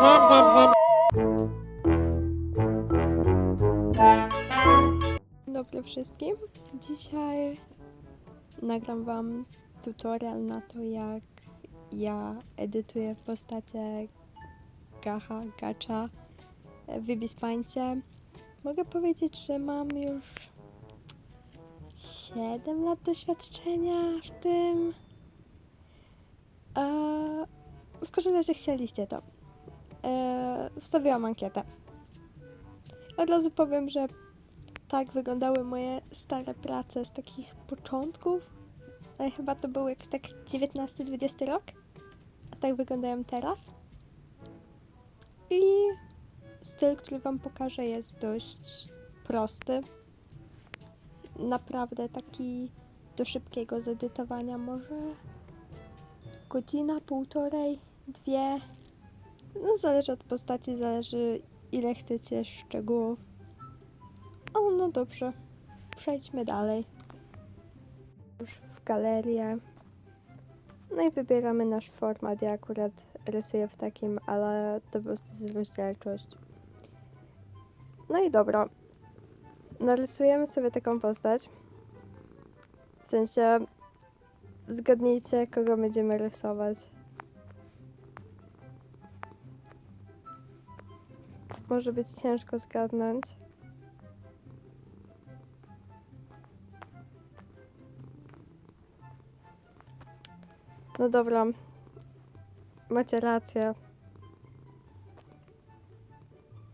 zip, zip. Dzień dobry wszystkim. Dzisiaj nagram wam tutorial na to, jak ja edytuję postacie Gacha, Gacza w Wybispańcie. Mogę powiedzieć, że mam już 7 lat doświadczenia w tym. Eee, w każdym razie chcieliście to. Eee, wstawiłam ankietę. Od razu powiem, że tak wyglądały moje stare prace z takich początków. Ale chyba to był jakiś tak 19-20 rok. A tak wyglądają teraz. I styl, który Wam pokażę, jest dość prosty. Naprawdę taki do szybkiego zedytowania, może godzina, półtorej, dwie. No, zależy od postaci, zależy ile chcecie szczegółów. O, no dobrze. Przejdźmy dalej. Już w galerię. No i wybieramy nasz format. Ja akurat rysuję w takim, ale to po prostu jest rozdzielczość. No i dobra. Narysujemy sobie taką postać. W sensie zgadnijcie, kogo będziemy rysować. Może być ciężko zgadnąć. No dobra. Macie rację.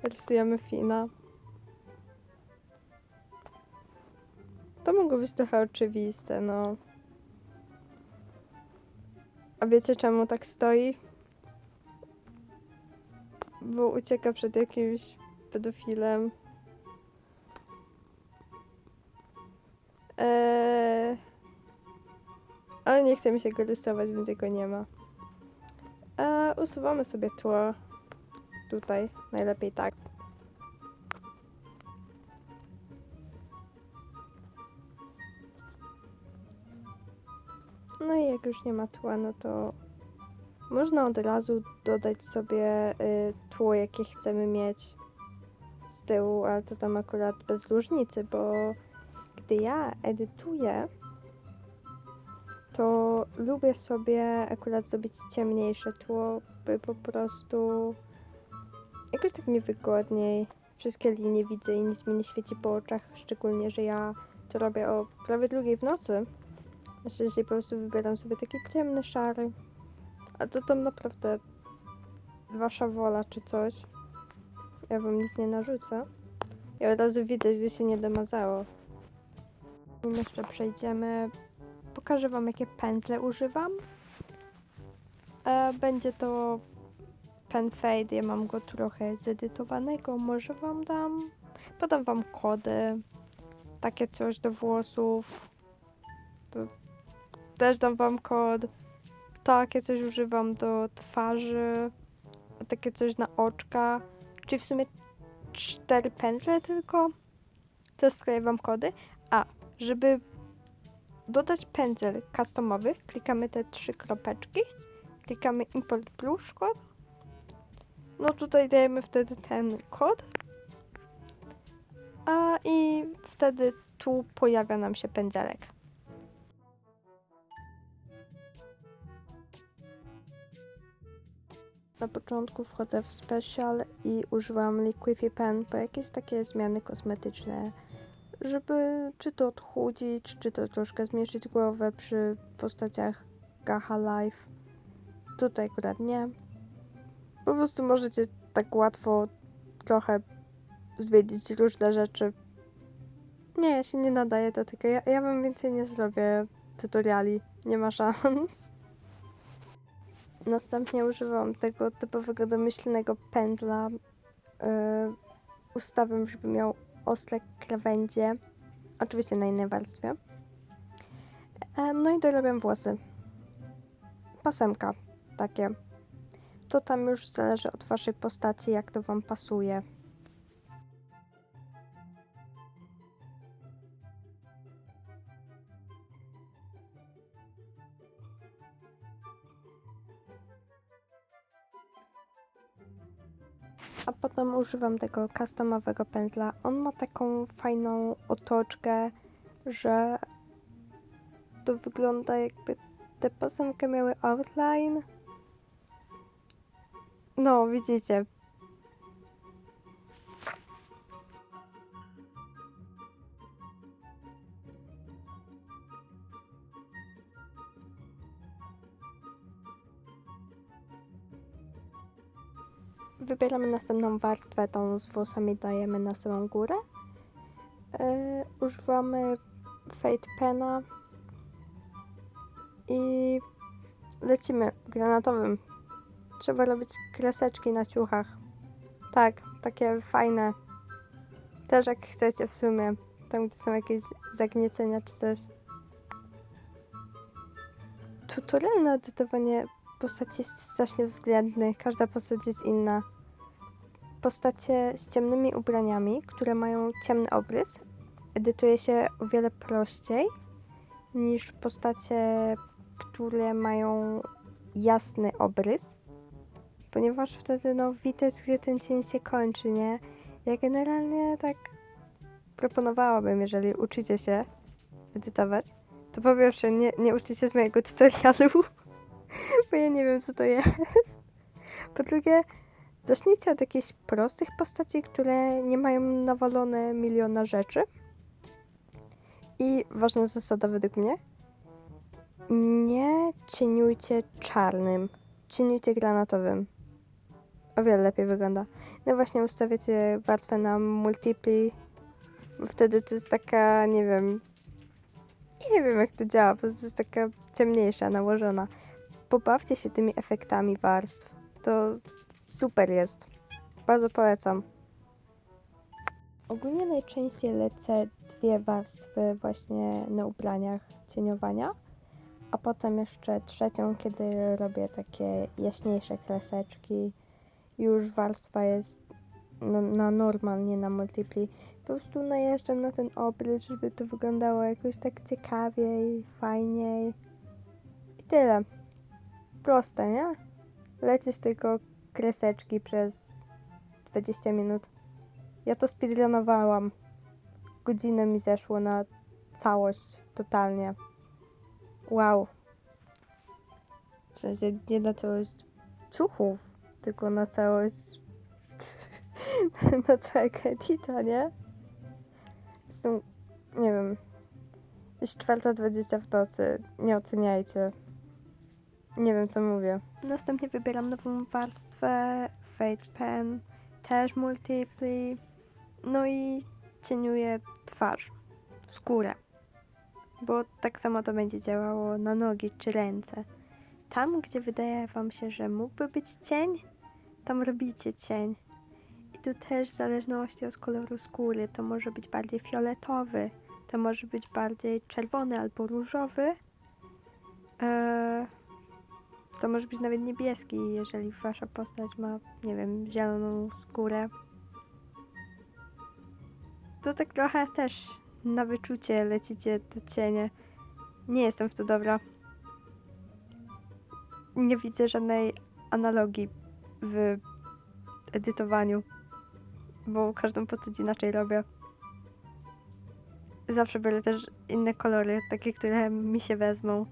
Rysujemy Fina. To mogło być trochę oczywiste, no. A wiecie czemu tak stoi? Bo ucieka przed jakimś pedofilem. Eee... Ale nie chce mi się go rysować, więc jego nie ma. E, usuwamy sobie tło. Tutaj. Najlepiej tak. No i jak już nie ma tła, no to można od razu dodać sobie y, tło, jakie chcemy mieć z tyłu, ale to tam akurat bez różnicy, bo gdy ja edytuję, to lubię sobie akurat zrobić ciemniejsze tło, by po prostu jakoś tak mi wygodniej. Wszystkie linie widzę i nic mi nie świeci po oczach, szczególnie, że ja to robię o prawie drugiej w nocy. Na szczęście po prostu wybieram sobie taki ciemny, szary. A to tam naprawdę wasza wola czy coś. Ja wam nic nie narzucę. I od razu widać, że się nie domazało. Nim jeszcze przejdziemy Pokażę Wam, jakie pędzle używam. E, będzie to pen fade, ja mam go trochę zedytowanego, może Wam dam. Podam Wam kody, takie coś do włosów. To też dam Wam kod. Takie coś używam do twarzy, takie coś na oczka. Czyli w sumie cztery pędzle tylko. Teraz wkleję Wam kody. A, żeby dodać pędzel customowy, klikamy te trzy kropeczki, klikamy import plus kod. No tutaj dajemy wtedy ten kod. A i wtedy tu pojawia nam się pędzelek. Na początku wchodzę w special i używam Liquify Pen po jakieś takie zmiany kosmetyczne żeby czy to odchudzić, czy to troszkę zmniejszyć głowę przy postaciach Gacha Life. Tutaj akurat nie. Po prostu możecie tak łatwo trochę zwiedzić różne rzeczy. Nie, ja się nie nadaję do tego. Ja, ja wam więcej nie zrobię tutoriali. Nie ma szans. Następnie używam tego typowego domyślnego pędzla. Yy, ustawiam, żeby miał ostre krawędzie. Oczywiście na innej warstwie. E, no i dorabiam włosy. Pasemka takie. To tam już zależy od waszej postaci, jak to wam pasuje. Używam tego customowego pędzla. On ma taką fajną otoczkę, że to wygląda jakby te pasemki miały outline. No, widzicie. Wybieramy następną warstwę, tą z włosami dajemy na samą górę. Yy, używamy Fade Pena i lecimy granatowym. Trzeba robić kreseczki na ciuchach. Tak, takie fajne. Też jak chcecie w sumie. Tam, gdzie są jakieś zagniecenia czy coś. Tutorial na edytowanie postaci jest strasznie względny. Każda postać jest inna. Postacie z ciemnymi ubraniami, które mają ciemny obrys, edytuje się o wiele prościej niż postacie, które mają jasny obrys, ponieważ wtedy no widać, gdzie ten cień się kończy, nie? Ja generalnie tak proponowałabym, jeżeli uczycie się edytować, to po pierwsze nie, nie uczcie się z mojego tutorialu, bo ja nie wiem, co to jest. Po drugie, zacznijcie od jakichś prostych postaci, które nie mają nawalone miliona rzeczy. I ważna zasada według mnie, nie cieniujcie czarnym, cieniujcie granatowym. O wiele lepiej wygląda. No właśnie ustawiacie warstwę na multipli, wtedy to jest taka, nie wiem, nie wiem jak to działa, po prostu jest taka ciemniejsza, nałożona. Pobawcie się tymi efektami warstw. To super jest. Bardzo polecam. Ogólnie najczęściej lecę dwie warstwy właśnie na ubraniach cieniowania, a potem jeszcze trzecią, kiedy robię takie jaśniejsze kreseczki. Już warstwa jest no, na normal, nie na multipli. Po prostu najeżdżam na ten obrys, żeby to wyglądało jakoś tak ciekawiej, fajniej. I tyle. Proste, nie? Lecisz tylko kreseczki przez 20 minut. Ja to speedrunowałam. Godzinę mi zeszło na całość, totalnie. Wow. W sensie nie na całość ciuchów, tylko na całość na całego edita, nie? Jestem, nie wiem, jest czwarta dwadzieścia w nocy, nie oceniajcie. Nie wiem, co mówię. Następnie wybieram nową warstwę, Fade Pen, też Multipli, no i cieniuję twarz, skórę, bo tak samo to będzie działało na nogi czy ręce. Tam, gdzie wydaje Wam się, że mógłby być cień, tam robicie cień. I tu też w zależności od koloru skóry, to może być bardziej fioletowy, to może być bardziej czerwony albo różowy. Eee, to może być nawet niebieski, jeżeli wasza postać ma, nie wiem, zieloną skórę. To tak trochę też na wyczucie lecicie te cienie. Nie jestem w to dobra. Nie widzę żadnej analogii w edytowaniu, bo każdą postać inaczej robię. Zawsze biorę też inne kolory, takie, które mi się wezmą.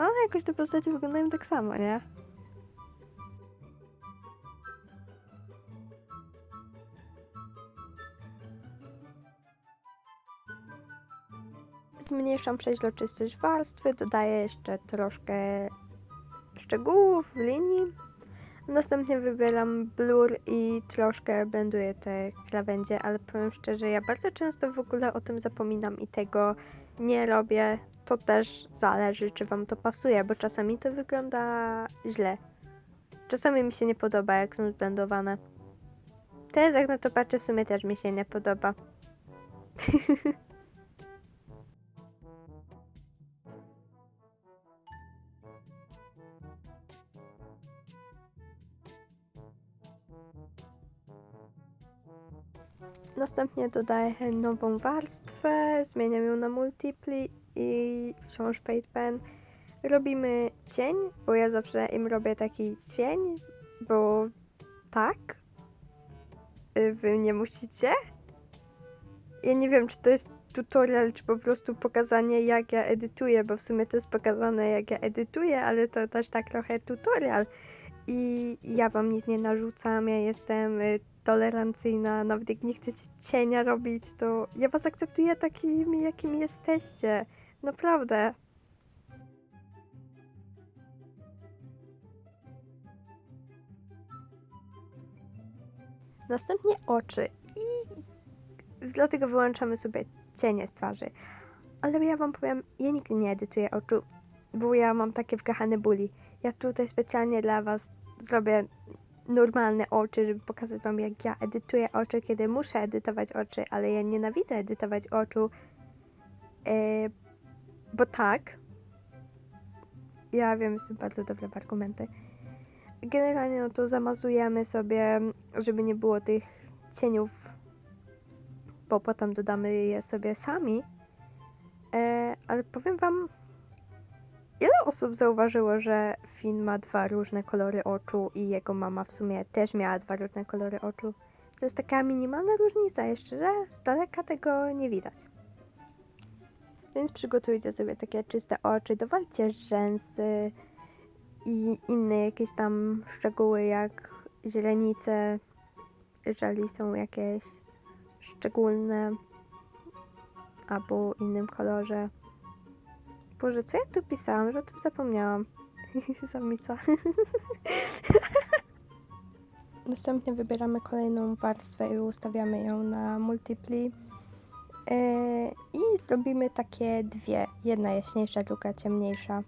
No ale jakoś te postacie wyglądają tak samo, nie? Zmniejszam przeźroczystość warstwy, dodaję jeszcze troszkę szczegółów, linii. Następnie wybieram blur i troszkę blenduję te krawędzie, ale powiem szczerze, ja bardzo często w ogóle o tym zapominam i tego nie robię. To też zależy, czy Wam to pasuje, bo czasami to wygląda źle. Czasami mi się nie podoba, jak są zblendowane. Teraz jak na to patrzę, w sumie też mi się nie podoba. Następnie dodaję nową warstwę, zmieniam ją na multipli i wciąż fade pen. Robimy cień, bo ja zawsze im robię taki cień, bo tak. Y, Wy nie musicie? Ja nie wiem, czy to jest tutorial, czy po prostu pokazanie, jak ja edytuję, bo w sumie to jest pokazane, jak ja edytuję, ale to też tak trochę tutorial. I ja wam nic nie narzucam, ja jestem y, tolerancyjna, nawet jak nie chcecie cienia robić, to ja was akceptuję takimi, jakimi jesteście. Naprawdę. Następnie oczy i dlatego wyłączamy sobie cienie z twarzy. Ale ja wam powiem, ja nigdy nie edytuję oczu, bo ja mam takie wgachane buli. Ja tutaj specjalnie dla was zrobię normalne oczy, żeby pokazać wam, jak ja edytuję oczy, kiedy muszę edytować oczy, ale ja nienawidzę edytować oczu, e, bo tak, ja wiem, są bardzo dobre argumenty. Generalnie no to zamazujemy sobie, żeby nie było tych cieniów, bo potem dodamy je sobie sami. E, ale powiem wam, ile osób zauważyło, że Finn ma dwa różne kolory oczu i jego mama w sumie też miała dwa różne kolory oczu. To jest taka minimalna różnica, jeszcze że z daleka tego nie widać. Więc przygotujcie sobie takie czyste oczy, dowalcie rzęsy i inne jakieś tam szczegóły jak źrenice, jeżeli są jakieś szczególne albo innym kolorze. Boże, co ja tu pisałam, że o tym zapomniałam. Samica. Następnie wybieramy kolejną warstwę i ustawiamy ją na multipli. Yy, I zrobimy takie dwie. Jedna jaśniejsza, druga ciemniejsza.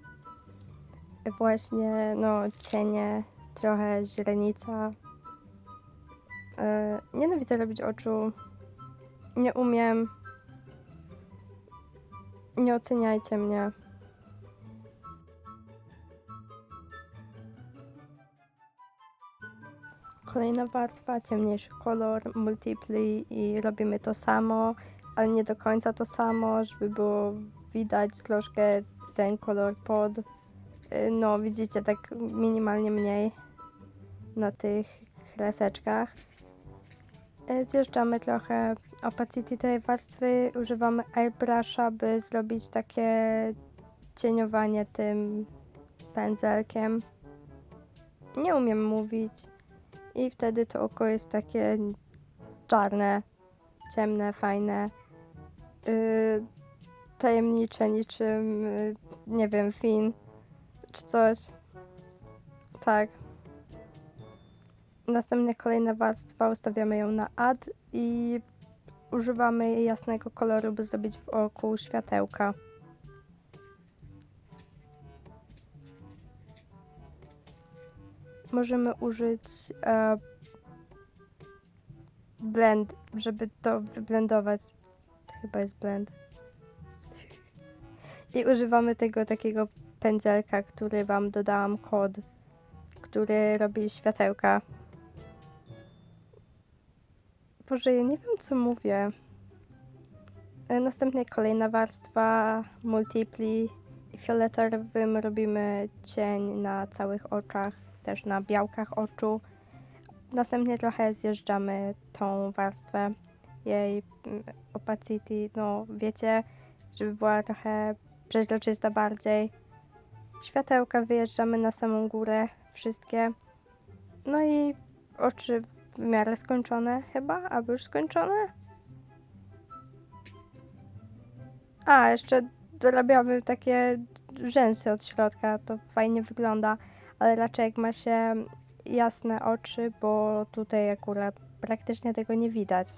Właśnie, no, cienie, trochę źrenica. Yy, nienawidzę robić oczu. Nie umiem. Nie oceniajcie mnie. Kolejna warstwa, ciemniejszy kolor, multipli i robimy to samo, ale nie do końca to samo, żeby było widać troszkę ten kolor pod. Y, No, widzicie, tak minimalnie mniej na tych kreseczkach. Y, Zjeżdżamy trochę opacity tej warstwy, używamy airbrusha, by zrobić takie cieniowanie tym pędzelkiem. Nie umiem mówić. I wtedy to oko jest takie czarne, ciemne, fajne, yy, tajemnicze, niczym, yy, nie wiem, fin czy coś. Tak. Następnie kolejna warstwa, ustawiamy ją na add i używamy jasnego koloru, by zrobić w oku światełka. Możemy użyć e, blend, żeby to wyblendować. Chyba jest blend. I używamy tego takiego pędzelka, który wam dodałam kod, który robi światełka. Boże, ja nie wiem co mówię. E, Następnie kolejna warstwa, multipli. I fioletowym robimy cień na całych oczach, też na białkach oczu. Następnie trochę zjeżdżamy tą warstwę, jej mm, opacity, no wiecie, żeby była trochę przeźroczysta bardziej. Światełka wyjeżdżamy na samą górę, wszystkie. No i oczy w miarę skończone chyba, albo już skończone. A, jeszcze dorabiamy takie rzęsy od środka, to fajnie wygląda, ale raczej jak ma się jasne oczy, bo tutaj akurat praktycznie tego nie widać.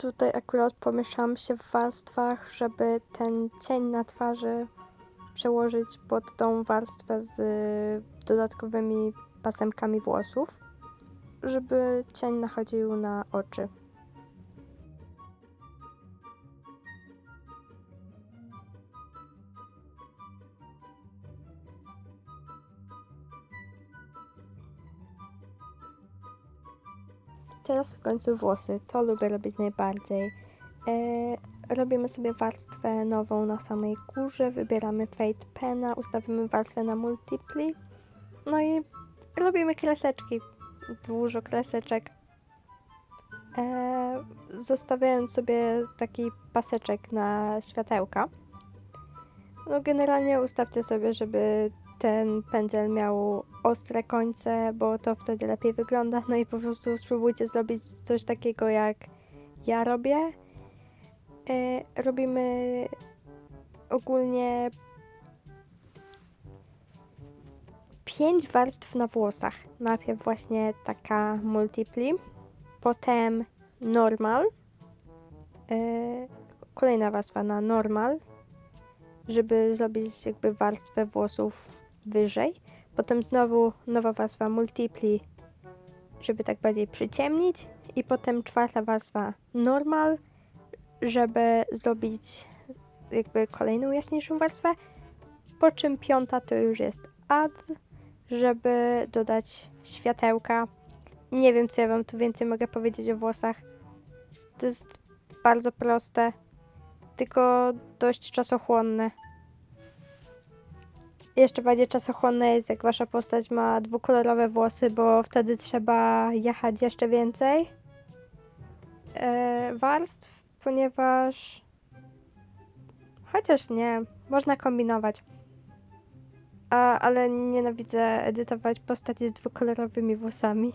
Tutaj akurat pomieszałam się w warstwach, żeby ten cień na twarzy przełożyć pod tą warstwę z dodatkowymi pasemkami włosów, żeby cień nachodził na oczy. Teraz w końcu włosy. To lubię robić najbardziej. E, robimy sobie warstwę nową na samej górze, wybieramy Fade Pena, ustawimy warstwę na Multipli. No i robimy kreseczki. Dużo kreseczek. E, zostawiając sobie taki paseczek na światełka. No generalnie ustawcie sobie, żeby ten pędzel miał ostre końce, bo to wtedy lepiej wygląda. No i po prostu spróbujcie zrobić coś takiego jak ja robię. E, robimy ogólnie pięć warstw na włosach. Najpierw właśnie taka multipli, potem normal, e, kolejna warstwa na normal, żeby zrobić jakby warstwę włosów wyżej. Potem znowu nowa warstwa multipli, żeby tak bardziej przyciemnić. I potem czwarta warstwa normal, żeby zrobić jakby kolejną jaśniejszą warstwę. Po czym piąta to już jest add, żeby dodać światełka. Nie wiem, co ja wam tu więcej mogę powiedzieć o włosach. To jest bardzo proste, tylko dość czasochłonne. Jeszcze bardziej czasochłonne jest, jak wasza postać ma dwukolorowe włosy, bo wtedy trzeba jechać jeszcze więcej e, warstw, ponieważ. Chociaż nie, można kombinować. A, ale nienawidzę edytować postaci z dwukolorowymi włosami.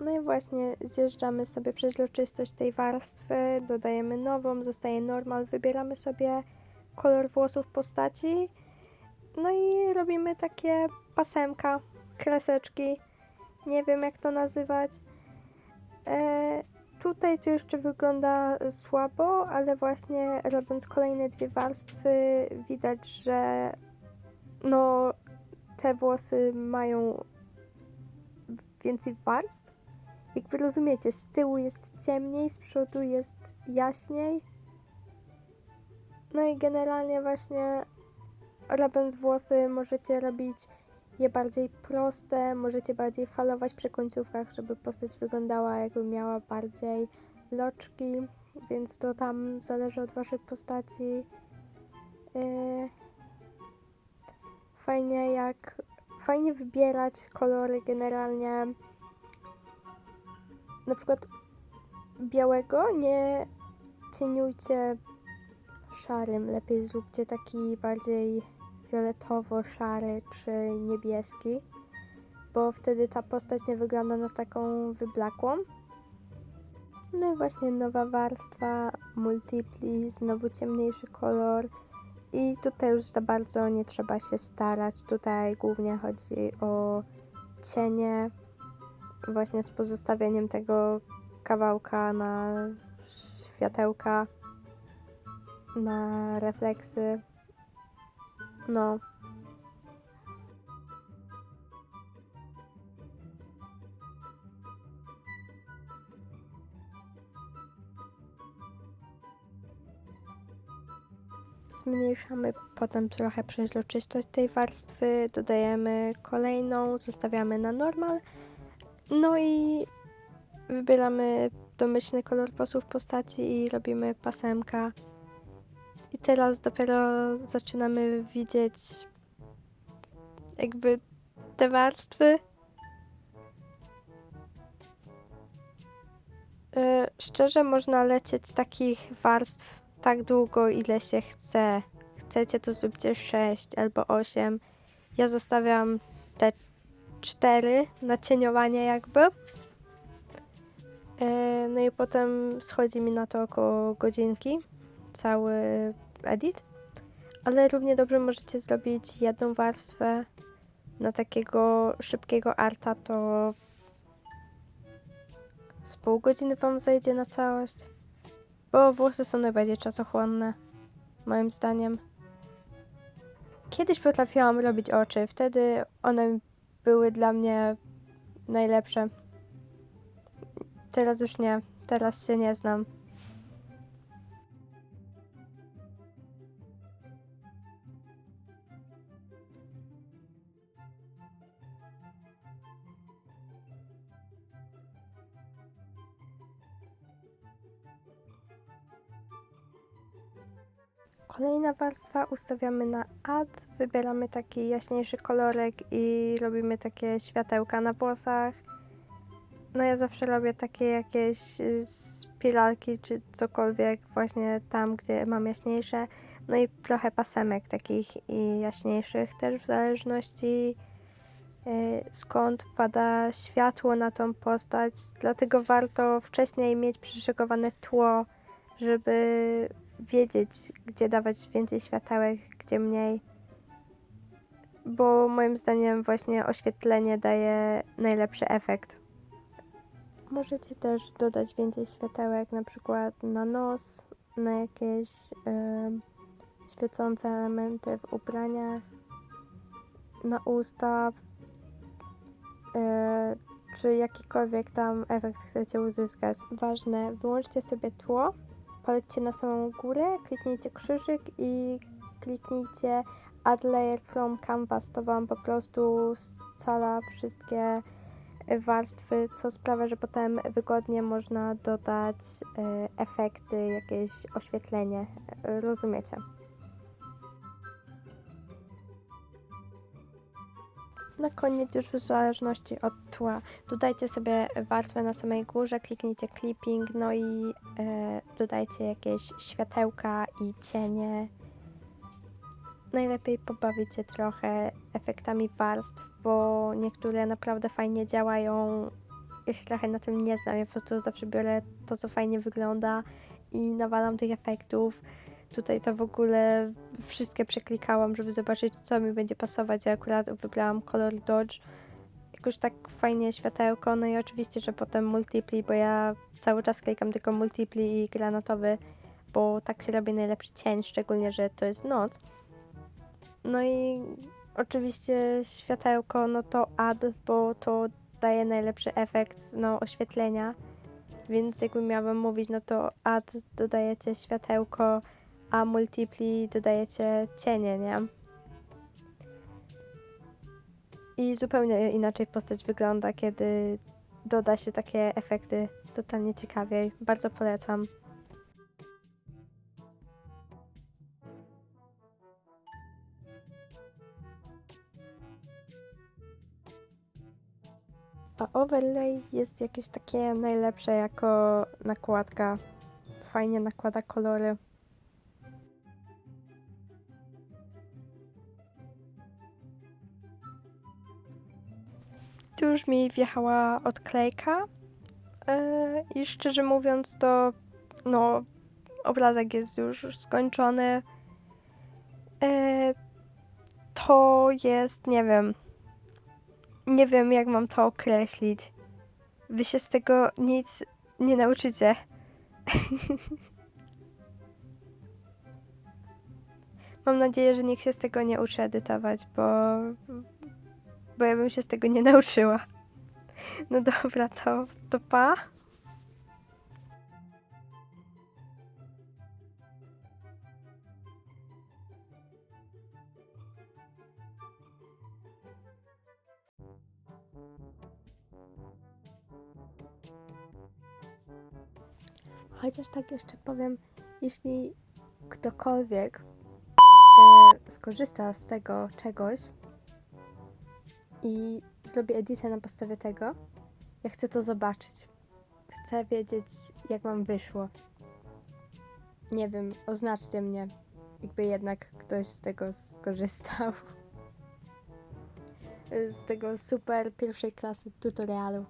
No i właśnie zjeżdżamy sobie przeźroczystość tej warstwy, dodajemy nową, zostaje normal, wybieramy sobie kolor włosów postaci. No i robimy takie pasemka, kreseczki. Nie wiem jak to nazywać. E, tutaj to jeszcze wygląda słabo, ale właśnie robiąc kolejne dwie warstwy widać, że no te włosy mają więcej warstw. Jak wy rozumiecie, z tyłu jest ciemniej, z przodu jest jaśniej. No i generalnie właśnie robiąc włosy możecie robić je bardziej proste, możecie bardziej falować przy końcówkach, żeby postać wyglądała jakby miała bardziej loczki, więc to tam zależy od waszej postaci. Yy, fajnie jak fajnie wybierać kolory generalnie. Na przykład białego nie cieniujcie szarym, lepiej zróbcie taki bardziej fioletowo-szary czy niebieski, bo wtedy ta postać nie wygląda na taką wyblakłą. No i właśnie nowa warstwa, multipli, znowu ciemniejszy kolor i tutaj już za bardzo nie trzeba się starać. Tutaj głównie chodzi o cienie, właśnie z pozostawieniem tego kawałka na światełka, na refleksy. No. Zmniejszamy potem trochę przeźroczystość tej warstwy, dodajemy kolejną, zostawiamy na normal. No i wybieramy domyślny kolor włosów postaci i robimy pasemka. I teraz dopiero zaczynamy widzieć jakby te warstwy. Yy, szczerze można lecieć takich warstw tak długo, ile się chce. Chcecie, to zróbcie 6 albo 8. Ja zostawiam te 4 na cieniowanie jakby. Yy, no i potem schodzi mi na to około godzinki cały edit. Ale równie dobrze możecie zrobić jedną warstwę na takiego szybkiego arta, to z pół godziny Wam zejdzie na całość. Bo włosy są najbardziej czasochłonne, moim zdaniem. Kiedyś potrafiłam robić oczy, wtedy one były dla mnie najlepsze. Teraz już nie, teraz się nie znam. Kolejna warstwa ustawiamy na add, wybieramy taki jaśniejszy kolorek i robimy takie światełka na włosach. No ja zawsze robię takie jakieś y, spiralki czy cokolwiek właśnie tam, gdzie mam jaśniejsze. No i trochę pasemek takich i jaśniejszych też w zależności y, skąd pada światło na tą postać. Dlatego warto wcześniej mieć przyszykowane tło, żeby wiedzieć, gdzie dawać więcej światełek, gdzie mniej. Bo moim zdaniem właśnie oświetlenie daje najlepszy efekt. Możecie też dodać więcej światełek, na przykład na nos, na jakieś em, świecące elementy w ubraniach, na usta, e, czy jakikolwiek tam efekt chcecie uzyskać. Ważne, wyłączcie sobie tło, polećcie na samą górę, kliknijcie krzyżyk i kliknijcie Add Layer from Canvas. To Wam po prostu scala wszystkie warstwy, co sprawia, że potem wygodnie można dodać e, efekty, jakieś oświetlenie. E, Rozumiecie? Na koniec już w zależności od tła dodajcie sobie warstwę na samej górze, kliknijcie clipping, no i dodajcie jakieś światełka i cienie. Najlepiej pobawić się trochę efektami warstw, bo niektóre naprawdę fajnie działają. Ja się trochę na tym nie znam, ja po prostu zawsze biorę to, co fajnie wygląda i nawalam tych efektów. Tutaj to w ogóle wszystkie przeklikałam, żeby zobaczyć, co mi będzie pasować. Ja akurat wybrałam kolor Dodge. Jakoś tak fajnie światełko. No i oczywiście, że potem multipli, bo ja cały czas klikam tylko multipli i granatowy, bo tak się robi najlepszy cień, szczególnie, że to jest noc. No i oczywiście światełko, no to add, bo to daje najlepszy efekt no, oświetlenia. Więc jakby miałabym mówić, no to add dodajecie światełko, a multipli dodajecie cienie, nie? I zupełnie inaczej postać wygląda, kiedy doda się takie efekty totalnie ciekawiej. Bardzo polecam. A overlay jest jakieś takie najlepsze jako nakładka. Fajnie nakłada kolory. Tu już mi wjechała odklejka yy, i szczerze mówiąc to no obrazek jest już skończony. Yy, to jest, nie wiem, nie wiem jak mam to określić. Wy się z tego nic nie nauczycie. Mam nadzieję, że nikt się z tego nie uczy edytować, bo, bo ja bym się z tego nie nauczyła. No dobra, to, to pa. Chociaż tak jeszcze powiem, jeśli ktokolwiek e, skorzysta z tego czegoś i zrobi edytę na podstawie tego, ja chcę to zobaczyć. Chcę wiedzieć, jak wam wyszło. Nie wiem, oznaczcie mnie, jakby jednak ktoś z tego skorzystał. Z tego super pierwszej klasy tutorialu.